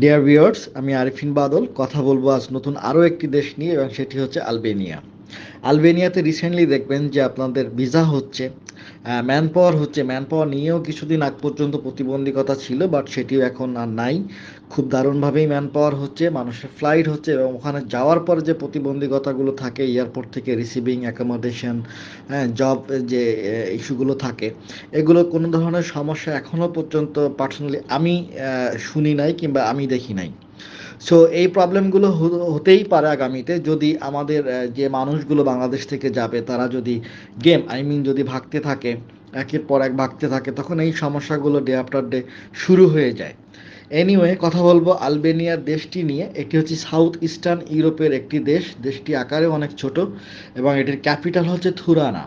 Dear viewers আমি আরিফিন বাদল। কথা বলব আজ নতুন আরও একটি দেশ নিয়ে এবং সেটি হচ্ছে আলবেনিয়া। আলবেনিয়াতে রিসেন্টলি দেখবেন যে আপনাদের ভিসা হচ্ছে ম্যান পাওয়ার হচ্ছে ম্যান পাওয়ার নিয়েও কিছুদিন আগ পর্যন্ত প্রতিবন্ধকতা ছিল বাট সেটিও এখন আর নাই। খুব দারুণভাবেই ম্যান পাওয়ার হচ্ছে, মানুষের ফ্লাইট হচ্ছে এবং ওখানে যাওয়ার পর যে প্রতিবন্ধকতাগুলো থাকে এয়ারপোর্ট থেকে রিসিভিং অ্যাকোমোডেশন জব যে ইস্যুগুলো থাকে, এগুলো কোনো ধরনের সমস্যা এখনও পর্যন্ত পার্সোনালি আমি শুনি নাই কিংবা আমি দেখি নাই। সো এই প্রবলেমগুলো হতেই পারে আগামীতে যদি আমাদের যে মানুষগুলো বাংলাদেশ থেকে যাবে, তারা যদি গেম আই মিন যদি ভাগতে থাকে, একের পর এক ভাগতে থাকে, তখন এই সমস্যাগুলো ডে আফটার ডে শুরু হয়ে যায়। এনিওয়ে কথা বলব আলবেনিয়ার দেশটি নিয়ে। এটি হচ্ছে সাউথ ইস্টার্ন ইউরোপের একটি দেশ। দেশটি আকারে অনেক ছোট এবং এটির ক্যাপিটাল হচ্ছে থুরানা।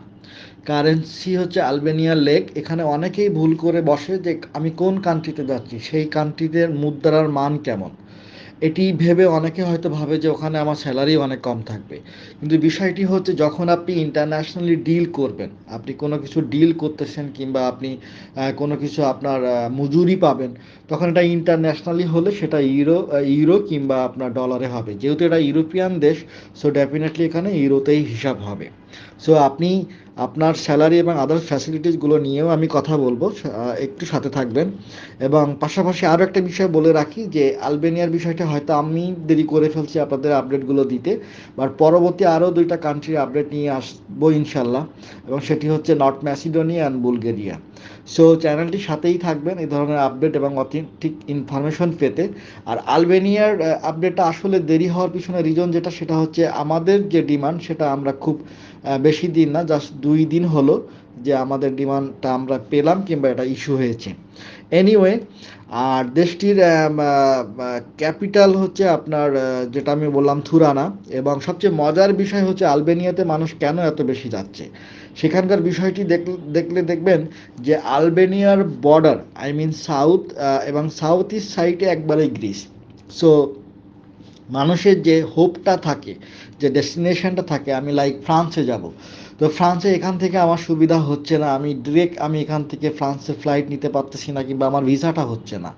কারেন্সি হচ্ছে আলবেনিয়ার লেক। এখানে অনেকেই ভুল করে বসে যে আমি কোন কান্ট্রিতে যাচ্ছি, সেই কান্ট্রিদের মুদ্রার মান কেমন? এটি ভেবে অনেকে হয়তো ভাবে যে ওখানে আমার স্যালারি অনেক কম থাকবে। কিন্তু বিষয়টি হচ্ছে যখন আপনি ইন্টারন্যাশনালি ডিল করবেন, আপনি কোনো কিছু ডিল করতেছেন কিংবা আপনি কোনো কিছু আপনার মজুরি পাবেন, তখন এটা ইন্টারন্যাশনালি হলে সেটা ইউরো ইউরো কিংবা আপনার ডলারে হবে। যেহেতু এটা ইউরোপিয়ান দেশ সো ডেফিনেটলি এখানে ইউরোতেই হিসাব হবে। সো আপনি আপনার স্যালারি এবং আদার্স ফ্যাসিলিটিসগুলো নিয়েও আমি কথা বলব একটু সাথে থাকবেন। এবং পাশাপাশি আরও একটা বিষয় বলে রাখি যে, আলবেনিয়ার বিষয়টা হয়তো আমি দেরি করে ফেলছি আপনাদের আপডেটগুলো দিতে বাট পরবর্তী আরও দুইটা কান্ট্রির আপডেট নিয়ে আসব ইনশাল্লাহ। এবং সেটি হচ্ছে North Macedonia and Bulgaria. So চ্যানেলটির সাথেই থাকবেন এই ধরনের আপডেট এবং অথেন্টিক ইনফরমেশন পেতে। আর আলবেনিয়ার আপডেটটা আসলে দেরি হওয়ার পিছনে রিজন যেটা, সেটা হচ্ছে আমাদের যে ডিমান্ড সেটা আমরা খুব বেশি দিন না জাস্ট দুই দিন হলো। যে আমাদের ডিমান্ডটা আমরা পেলাম কিংবা এটা ইস্যু হয়েছে। এনিওয়ে আর দেশটির ক্যাপিটাল হচ্ছে আপনার যেটা আমি বললাম থুরানা, এবং সবচেয়ে মজার বিষয় হচ্ছে আলবেনিয়াতে মানুষ কেন এত বেশি যাচ্ছে? সেখানকার বিষয়টি দেখলে দেখবেন যে আলবেনিয়ার বর্ডার আই মিন সাউথ এবং সাউথ ইস্ট সাইডে একবারে গ্রিস। সো মানুষের যে হোপটা থাকে, যে ডেস্টিনেশনটা থাকে, আমি লাইক ফ্রান্সে যাব। তো ফ্রান্সে এখান থেকে আমার সুবিধা হচ্ছে না, আমি ডিরেক্ট আমি এখান থেকে ফ্রান্সে ফ্লাইট নিতে পারতেছি না কিংবা আমার ভিসাটা হচ্ছে না।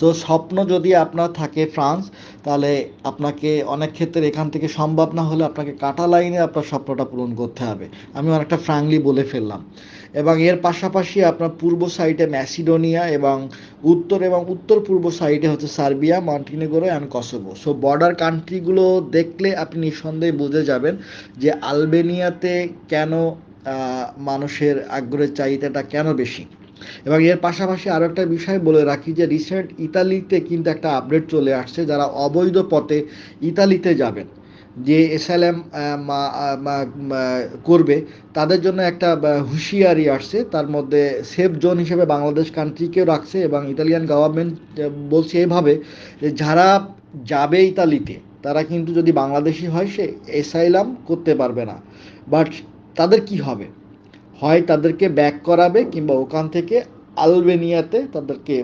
তো স্বপ্ন যদি আপনার থাকে ফ্রান্স তাহলে আপনাকে অনেক ক্ষেত্রে এখান থেকে সম্ভব না হলে আপনাকে কাটা লাইনে আপনার স্বপ্নটা পূরণ করতে হবে। আমি অনেকটা ফ্রাঙ্কলি বলে ফেললাম। এবং এর পাশাপাশি আপনার পূর্ব সাইডে ম্যাসিডোনিয়া এবং উত্তর এবং উত্তর পূর্ব সাইডে হচ্ছে Serbia, Montenegro and Kosovo. So border কান্ট্রিগুলো দেখলে আপনি নিঃসন্দেহে বুঝে যাবেন যে আলবেনিয়াতে কেন মানুষের আগ্রহের চাহিদাটা কেন বেশি। এবং এর পাশাপাশি আরও একটা বিষয় বলে রাখি যে রিসেন্ট ইতালিতে কিন্তু একটা আপডেট চলে আসছে, যারা অবৈধ পথে ইতালিতে যাবেন। যে এসএলএম করবে, তাদের জন্য একটা হুঁশিয়ারি আসছে। তার মধ্যে সেফ জোন হিসেবে বাংলাদেশ কান্ট্রিকেও রাখছে এবং ইতালিয়ান গভর্নমেন্ট বলছে এভাবে যে যারা যাবে ইতালিতে, তারা কিন্তু যদি বাংলাদেশি হয়, সে এসাইলাম করতে পারবে না। বাট তাদের কি হবে? হয় তাদেরকে ব্যাক করাবে কিংবা ওখান থেকে আলবেনিয়াতে তাদেরকে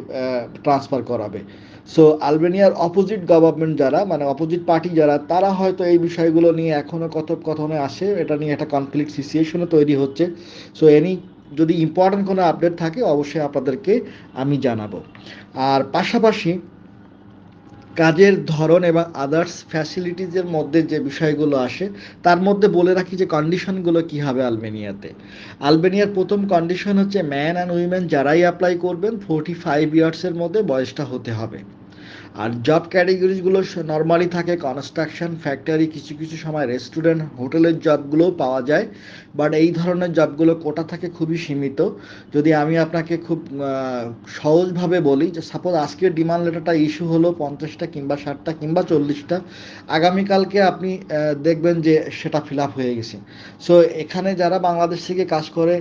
ট্রান্সফার করাবে। সো আলবেনিয়ার অপোজিট গভর্নমেন্ট যারা মানে অপোজিট পার্টি যারা, তারা হয়তো এই বিষয়গুলো নিয়ে এখনও কথোপকথনে আসে। এটা নিয়ে একটা কনফ্লিক্ট সিচুয়েশনও তৈরি হচ্ছে। সো এনি যদি ইম্পর্টেন্ট কোনো আপডেট থাকে, অবশ্যই আপনাদেরকে আমি জানাব। আর পাশাপাশি কাজের ধরন এবং আদার্স ফ্যাসিলিটিজের মধ্যে যে বিষয়গুলো আসে, তার মধ্যে বলে রাখি যে কন্ডিশনগুলো কী হবে আলবেনিয়াতে। আলবেনিয়ার প্রথম কন্ডিশন হচ্ছে ম্যান অ্যান্ড উইমেন যারাই অ্যাপ্লাই করবেন ফোরটি ফাইভ ইয়ার্সের মধ্যে বয়সটা হতে হবে। আর জব ক্যাটেগরিজগুলো নর্মালি থাকে কনস্ট্রাকশন ফ্যাক্টরি কিছু কিছু সময় রেস্টুরেন্ট হোটেলের জবগুলোও পাওয়া যায়। বাট এই ধরনের জবগুলো কোটা থাকে খুবই সীমিত। যদি আমি আপনাকে খুব সহজভাবে বলি যে সাপোজ আজকের ডিমান্ড লেটারটা ইস্যু হলো পঞ্চাশটা কিংবা ষাটটা কিংবা চল্লিশটা, আগামীকালকে আপনি দেখবেন যে সেটা ফিল আপ হয়ে গেছে। সো এখানে যারা বাংলাদেশ থেকে কাজ করে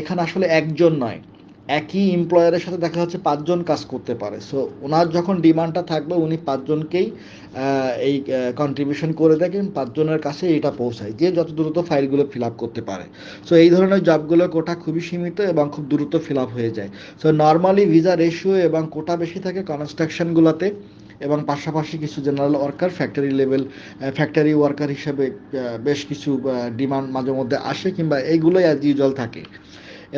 এখানে আসলে একজন নয়। একই এমপ্লয়ারের সাথে দেখা যাচ্ছে পাঁচজন কাজ করতে পারে। সো ওনার যখন ডিমান্ডটা থাকবে, উনি পাঁচজনকেই এই কন্ট্রিবিউশন করে দেখেন পাঁচজনের কাছে এটা পৌঁছায়, যে যত দ্রুত ফাইলগুলো ফিল আপ করতে পারে। সো এই ধরনের জবগুলো কোটা খুবই সীমিত এবং খুব দ্রুত ফিল আপ হয়ে যায়। সো নর্মালি ভিসা রেশিও এবং কোটা বেশি থাকে কনস্ট্রাকশনগুলোতে এবং পাশাপাশি কিছু general worker factory level factory worker হিসেবে বেশ কিছু ডিমান্ড মাঝে মধ্যে আসে কিংবা এইগুলোই অ্যাজ ইউজুয়াল থাকে।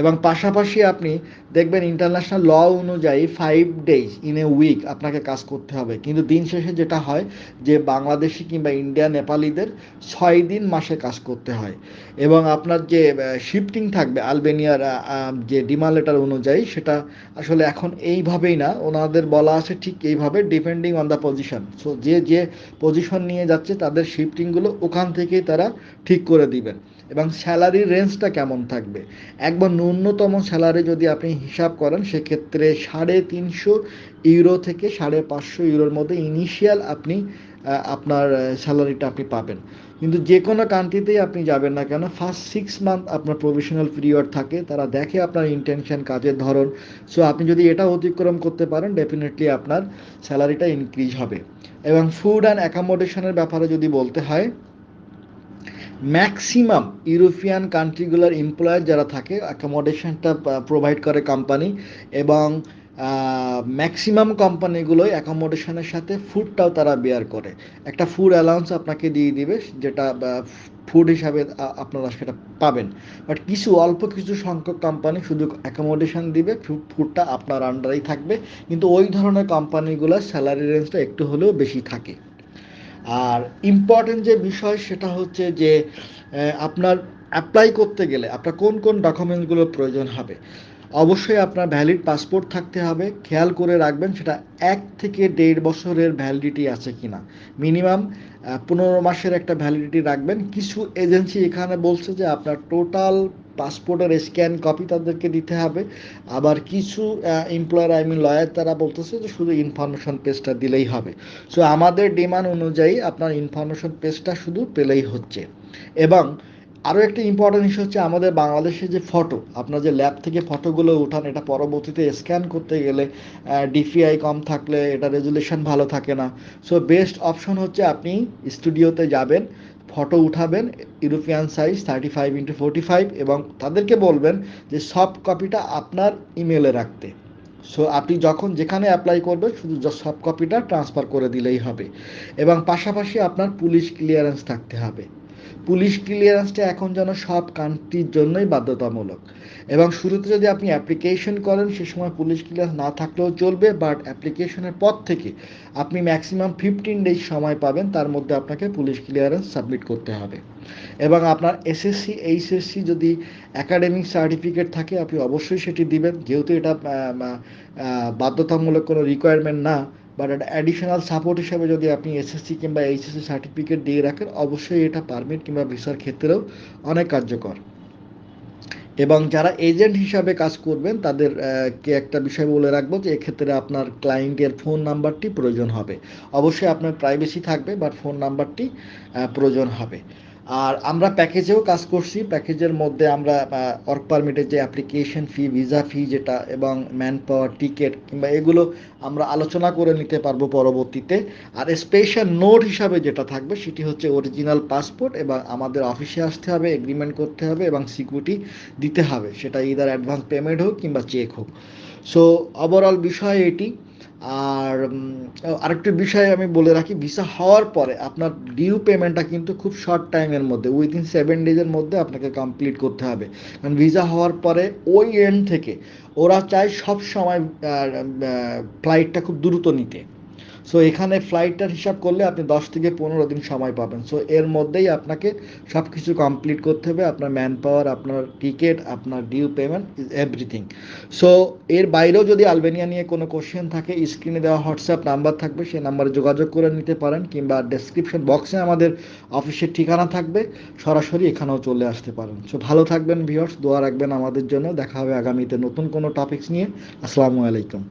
এবং পাশাপাশি আপনি দেখবেন ইন্টারন্যাশনাল ল অনুযায়ী five days in a week আপনাকে কাজ করতে হবে। কিন্তু দিন শেষে যেটা হয় যে বাংলাদেশি কিংবা ইন্ডিয়া নেপালিদের ছয় দিন মাসে কাজ করতে হয়। এবং আপনার যে শিফটিং থাকবে আলবেনিয়ার যে ডিমান্ড লেটার অনুযায়ী সেটা আসলে এখন এইভাবেই না, ওনাদের বলা আছে ঠিক এইভাবে depending on the position so যে যে পজিশন নিয়ে যাচ্ছে তাদের শিফটিংগুলো ওখান থেকেই তারা ঠিক করে দিবেন। এবং স্যালারির রেঞ্জটা কেমন থাকবে? একবার ন্যূনতম স্যালারি যদি আপনি হিসাব করেন, সেক্ষেত্রে সাড়ে তিনশো ইউরো থেকে সাড়ে পাঁচশো ইউরোর মধ্যে ইনিশিয়াল আপনি আপনার স্যালারিটা আপনি পাবেন। কিন্তু যে কোনো কান্ট্রিতেই আপনি যাবেন না কেন ফার্স্ট সিক্স মান্থ আপনার প্রফেশনাল পিরিয়ড থাকে, তারা দেখে আপনার ইন্টেনশন কাজের ধরন। সো আপনি যদি এটা অতিক্রম করতে পারেন ডেফিনেটলি আপনার স্যালারিটা ইনক্রিজ হবে। এবং ফুড অ্যান্ড অ্যাকোমোডেশনের ব্যাপারে যদি বলতে হয় ম্যাক্সিমাম ইউরোপিয়ান কান্ট্রিগুলোর এমপ্লয়ার যারা থাকে অ্যাকোমোডেশনটা প্রোভাইড করে কোম্পানি এবং ম্যাক্সিমাম কোম্পানিগুলোই অ্যাকোমোডেশনের সাথে ফুডটাও তারা বেয়ার করে। একটা ফুড অ্যালাউন্স আপনাকে দিয়ে দিবে, যেটা ফুড হিসাবে আপনারা সেটা পাবেন। বাট কিছু, অল্প কিছু সংখ্যক কোম্পানি শুধু অ্যাকোমোডেশন দিবে ফুডটা আপনার আন্ডারেই থাকবে। কিন্তু ওই ধরনের কোম্পানিগুলোর স্যালারি রেঞ্জটা একটু হলেও বেশি থাকে। আর ইম্পর্টেন্ট যে বিষয় সেটা হচ্ছে যে আপনার অ্যাপ্লাই করতে গেলে আপনার কোন কোন ডকুমেন্টসগুলোর প্রয়োজন হবে, অবশ্যই আপনার ভ্যালিড পাসপোর্ট থাকতে হবে, খেয়াল করে রাখবেন সেটা এক থেকে দেড় বছরের ভ্যালিডিটি আছে কিনা মিনিমাম পনেরো মাসের একটা ভ্যালিডিটি রাখবেন, কিছু এজেন্সি এখানে বলছে যে আপনার টোটাল পাসপোর্টের স্ক্যান কপি তাদেরকে দিতে হবে। আবার কিছু এমপ্লয়ার আই মিন লয়ার তারা বলতেছে যে শুধু ইনফরমেশন পেজটা দিলেই হবে। সো আমাদের ডিমান্ড অনুযায়ী আপনার ইনফরমেশন পেজটা শুধু পেলেই হচ্ছে। এবং আরও একটা ইম্পর্টেন্ট ইস্যু হচ্ছে আমাদের বাংলাদেশের যে ফটো আপনার যে ল্যাব থেকে ফটোগুলো উঠান, এটা পরবর্তীতে স্ক্যান করতে গেলে ডিপিআই কম থাকলে, এটা রেজুলেশন ভালো থাকে না। সো বেস্ট অপশন হচ্ছে আপনি স্টুডিওতে যাবেন ফটো উঠাবেন European size thirty five into forty five এবং তাদেরকে বলবেন যে সফট কপিটা আপনার ইমেলে রাখতে। সো আপনি যখন যেখানে অ্যাপ্লাই করবেন, শুধু সব কপিটা ট্রান্সফার করে দিলেই হবে। এবং পাশাপাশি আপনার পুলিশ ক্লিয়ারেন্স থাকতে হবে। পুলিশ ক্লিয়ারেন্সটা এখন যেন সব কান্ট্রির জন্যই বাধ্যতামূলক। এবং শুরুতে যদি আপনি অ্যাপ্লিকেশন করেন, সে সময় পুলিশ ক্লিয়ারেন্স না থাকলেও চলবে বাট অ্যাপ্লিকেশনের পর থেকে আপনি ম্যাক্সিমাম ফিফটিন ডেজ সময় পাবেন, তার মধ্যে আপনাকে পুলিশ ক্লিয়ারেন্স সাবমিট করতে হবে। এবং আপনার এসএসসি এইচএসসি যদি একাডেমিক সার্টিফিকেট থাকে, আপনি অবশ্যই সেটি দিবেন। যেহেতু এটা বাধ্যতামূলক কোনো রিকোয়ারমেন্ট না বাট একটা অ্যাডিশনাল সাপোর্ট হিসাবে যদি আপনি এসএসসি কিংবা এইচএসসি সার্টিফিকেট দিয়ে রাখেন, অবশ্যই এটা পারমিট কিংবা ভিসার ক্ষেত্রেও অনেক কার্যকর। এবং যারা এজেন্ট হিসাবে কাজ করবেন তাদেরকে একটা বিষয় বলে রাখব যে এক্ষেত্রে আপনার ক্লায়েন্টের ফোন নাম্বারটি প্রয়োজন হবে। অবশ্যই আপনার প্রাইভেসি থাকবে বাট ফোন নাম্বারটি প্রয়োজন হবে। আর আমরা প্যাকেজেও কাজ করছি। প্যাকেজের মধ্যে আমরা ওয়ার্ক পারমিটের যে অ্যাপ্লিকেশন ফি ভিসা ফি যেটা এবং ম্যান পাওয়ার টিকিট কিংবা এগুলো আমরা আলোচনা করে নিতে পারব পরবর্তীতে। আর স্পেশাল নোট হিসাবে যেটা থাকবে সেটি হচ্ছে অরিজিনাল পাসপোর্ট এবং আমাদের অফিসে আসতে হবে এগ্রিমেন্ট করতে হবে এবং সিকিউরিটি দিতে হবে। সেটা ইদার অ্যাডভান্স পেমেন্ট হোক কিংবা চেক হোক। সো ওভারঅল বিষয় এটি। আর আরেকটি বিষয় আমি বলে রাখি ভিসা হওয়ার পরে আপনার ডিউ পেমেন্টটা কিন্তু খুব শর্ট টাইমের মধ্যে উইদিন সেভেন ডেজের মধ্যে আপনাকে কমপ্লিট করতে হবে। কারণ ভিসা হওয়ার পরে ওই এন্ড থেকে ওরা চায় সব সময় ফ্লাইটটা খুব দ্রুত নিতে। সো এখানে ফ্লাইটটার হিসাব করলে আপনি দশ থেকে পনেরো দিন সময় পাবেন। সো এর মধ্যেই আপনাকে সব কিছু কমপ্লিট করতে হবে। আপনার ম্যান পাওয়ার আপনার টিকিট আপনার due payment is everything so এর বাইরেও যদি আলবেনিয়া নিয়ে কোনো কোশ্চেন থাকে স্ক্রিনে দেওয়া হোয়াটসঅ্যাপ নাম্বার থাকবে। সেই নাম্বারে যোগাযোগ করে নিতে পারেন কিংবা ডেসক্রিপশন বক্সে আমাদের অফিসের ঠিকানা থাকবে। সরাসরি এখানেও চলে আসতে পারেন। সো ভালো থাকবেন ভিওর্স দোয়া রাখবেন আমাদের জন্য। দেখা হবে আগামীতে নতুন কোনো টপিকস নিয়ে। আসসালামু আলাইকুম।